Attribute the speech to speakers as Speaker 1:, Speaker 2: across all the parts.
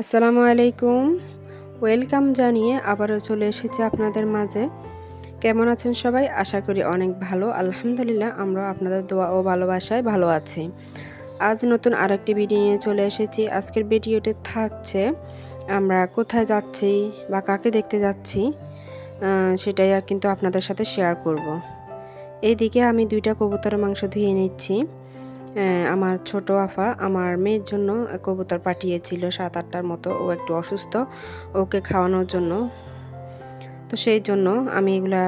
Speaker 1: আসসালামু আলাইকুম। ওয়েলকাম জানিয়ে আবারও চলে এসেছি আপনাদের মাঝে। কেমন আছেন সবাই? আশা করি অনেক ভালো। আলহামদুলিল্লাহ আমরা আপনাদের দোয়া ও ভালোবাসায় ভালো আছি। আজ নতুন আরেকটি ভিডিও নিয়ে চলে এসেছি। আজকের ভিডিওতে থাকছে, আমরা কোথায় যাচ্ছি বা কাকে দেখতে যাচ্ছি সেটাই কিন্তু আপনাদের সাথে শেয়ার করব। এইদিকে আমি দুইটা কবুতরের মাংস ধুয়ে নিচ্ছি। আমার ছোট আফা আমার মেয়ের জন্য কবুতর পাঠিয়েছিল সাত আটটার মতো। ও একটু অসুস্থ, ওকে খাওয়ানোর জন্য। তো সেই জন্য আমি এগুলা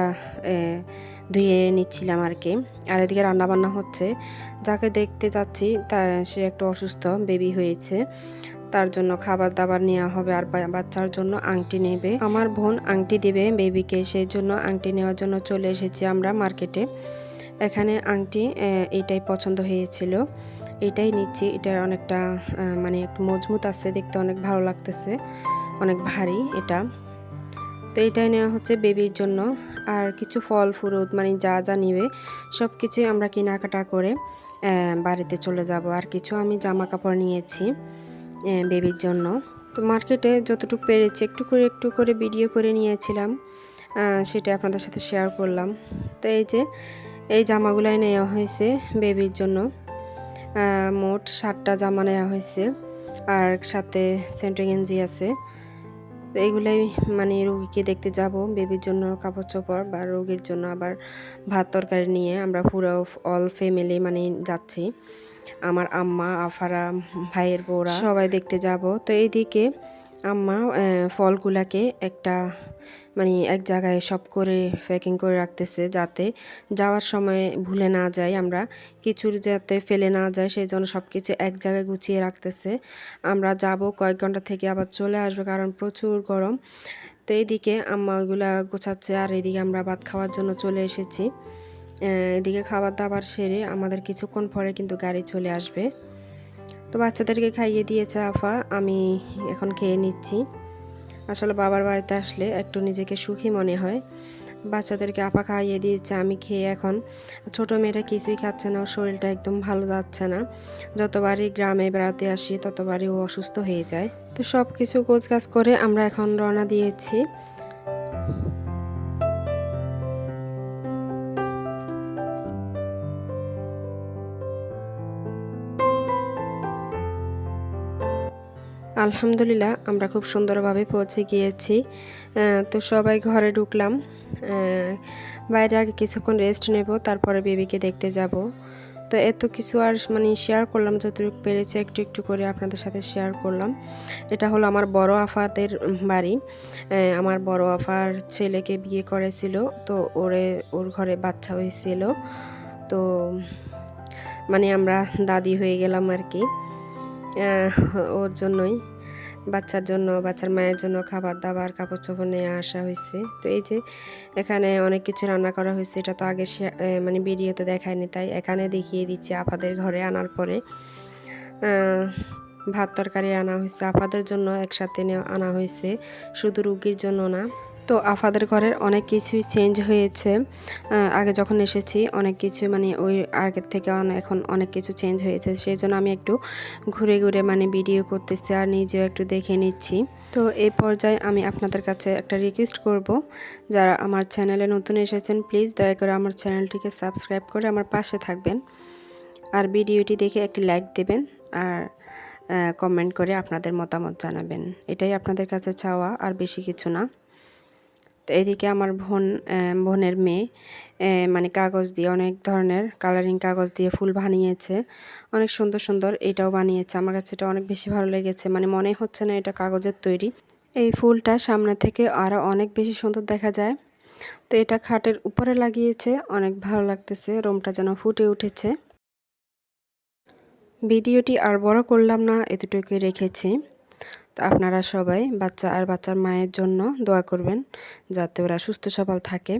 Speaker 1: ধুয়ে নিচ্ছিলাম আর কি আর এদিকে রান্নাবান্না হচ্ছে। যাকে দেখতে যাচ্ছি তা, সে একটু অসুস্থ, বেবি হয়েছে। তার জন্য খাবার দাবার নেওয়া হবে আর বাচ্চার জন্য আংটি নেবে। আমার বোন আংটি দেবে বেবিকে, সেই জন্য আংটি নেওয়ার জন্য চলে এসেছি আমরা মার্কেটে। এখানে আংটি এইটাই পছন্দ হয়েছিল। এটাই নিচ্ছি এটা অনেকটা মানে মজবুত আছে, দেখতে অনেক ভালো লাগতেছে, অনেক ভারী এটা। তো এটাই নেওয়া হচ্ছে বেবির জন্য। আর কিছু ফল ফুরুত মানে যা যা নিবে সব কিছুই আমরা কেনাকাটা করে বাড়িতে চলে যাব। আর কিছু আমি জামা কাপড় নিয়েছি বেবির জন্য। তো মার্কেটে যতটুকু পেরেছি, একটু করে একটু করে ভিডিও করে নিয়েছিলাম। সেটা আপনাদের সাথে শেয়ার করলাম। তো এই যে এই জামাগুলাই নেওয়া হয়েছে বেবির জন্য। মোট ষাটটা জামা নেওয়া হয়েছে আর সাথে সেন্ট্রি গেঞ্জি আছে। এইগুলাই মানে রুগীকে দেখতে যাব, বেবির জন্য কাপড় চোপড় বা রোগীর জন্য আবার ভাত তরকারি নিয়ে আমরা পুরো অল ফ্যামিলি মানে যাচ্ছি। আমার আম্মা, আফারা, ভাইয়ের বউরা সবাই দেখতে যাব। তো এইদিকে আম্মা ফলগুলাকে একটা মানে এক জায়গায় সব করে প্যাকিং করে রাখতেছে যাতে যাওয়ার সময় ভুলে না যাই আমরা। কিছুর যাতে ফেলে না যায় সেই জন্য সব কিছু এক জায়গায় গুছিয়ে রাখতেছে। আমরা যাব কয়েক ঘণ্টা থেকে আবার চলে আসব কারণ প্রচুর গরম। তো এইদিকে আম্মা ওইগুলা গোছাচ্ছে আর এদিকে আমরা ভাত খাওয়ার জন্য চলে এসেছি। এদিকে খাবার দাবার সেরে আমাদের কিছুক্ষণ পরে কিন্তু গাড়ি চলে আসবে। তো বাচ্চাদেরকে খাইয়ে দিয়েছে আফা, আমি এখন খেয়ে নিচ্ছি। আসলে বাবার বাড়িতে আসলে একটু নিজেকে সুখী মনে হয়। বাচ্চাদেরকে আপা খাইয়ে দিয়েছে, আমি খেয়ে এখন। ছোট মেয়েটা কিছুই খাচ্ছে না, ওর শরীরটা একদম ভালো যাচ্ছে না। যতবারই গ্রামে বেড়াতে আসি, ততবারই ও অসুস্থ হয়ে যায়। তো সব কিছু গোছগাছ করে আমরা এখন রওনা দিয়েছি। আলহামদুলিল্লাহ, আমরা খুব সুন্দরভাবে পৌঁছে গিয়েছি। তো সবাই ঘরে ঢুকলাম। বাইরে আগে কিছুক্ষণ রেস্ট নেব, তারপরে বেবিকে দেখতে যাব। তো এত কিছু আর মানে শেয়ার করলাম, যতটুকু পেরেছে একটু একটু করে আপনাদের সাথে শেয়ার করলাম। এটা হলো আমার বড় আফাদের বাড়ি। আমার বড় আফার ছেলেকে বিয়ে করেছিল, তো ওরে, ওর ঘরে বাচ্চা হয়েছিল। তো মানে আমরা দাদি হয়ে গেলাম আর কি। ওর জন্যই। বাচ্চার জন্য, বাচ্চার মায়ের জন্য খাবার দাবার কাপড় চোপড় নিয়ে আসা হয়েছে। তো এই যে এখানে অনেক কিছু রান্না করা হয়েছে, এটা তো আগে মানে ভিডিওতে দেখায়নি, তাই এখানে দেখিয়ে দিচ্ছি আপাদের ঘরে আনার পরে। ভাত তরকারি আনা হয়েছে, আপাদের জন্য একসাথে আনা হয়েছে। শুধু রুগীর জন্য না তো আফাদের ঘরের অনেক কিছুই চেঞ্জ হয়েছে। আগে যখন এসেছি, অনেক কিছু মানে ওই আগের থেকে এখন অনেক কিছু চেঞ্জ হয়েছে। সেই জন্য আমি একটু ঘুরে ঘুরে মানে ভিডিও করতেছি আর নিজেও একটু দেখে নিচ্ছি। তো এই পর্যায়ে আমি আপনাদের কাছে একটা রিকোয়েস্ট করব। যারা আমার চ্যানেলে নতুন এসেছেন প্লিজ দয়া করে আমার চ্যানেলটিকে সাবস্ক্রাইব করে আমার পাশে থাকবেন। আর ভিডিওটি দেখে একটি লাইক দেবেন আর কমেন্ট করে আপনাদের মতামত জানাবেন। এটাই আপনাদের কাছে চাওয়া আর বেশি কিছু না। তো এদিকে আমার বোন বোনের মেয়ে মানে কাগজ দিয়ে অনেক ধরনের কালারিং কাগজ দিয়ে ফুল বানিয়েছে। অনেক সুন্দর সুন্দর এটাও বানিয়েছে। আমার কাছে এটা অনেক বেশি ভালো লেগেছে। মানে মনে হচ্ছে না এটা কাগজের তৈরি। এই ফুলটা সামনে থেকে আরও অনেক বেশি সুন্দর দেখা যায়। তো এটা খাটের উপরে লাগিয়েছে। অনেক ভালো লাগতেছে। রুমটা যেন ফুটে উঠেছে। ভিডিওটি আর বড় করলাম না, এতটুকুই রেখেছি। আপনারা সবাই বাচ্চা আর বাচ্চার মায়ের জন্য দোয়া করবেন যাতে ওরা সুস্থ সবল থাকে।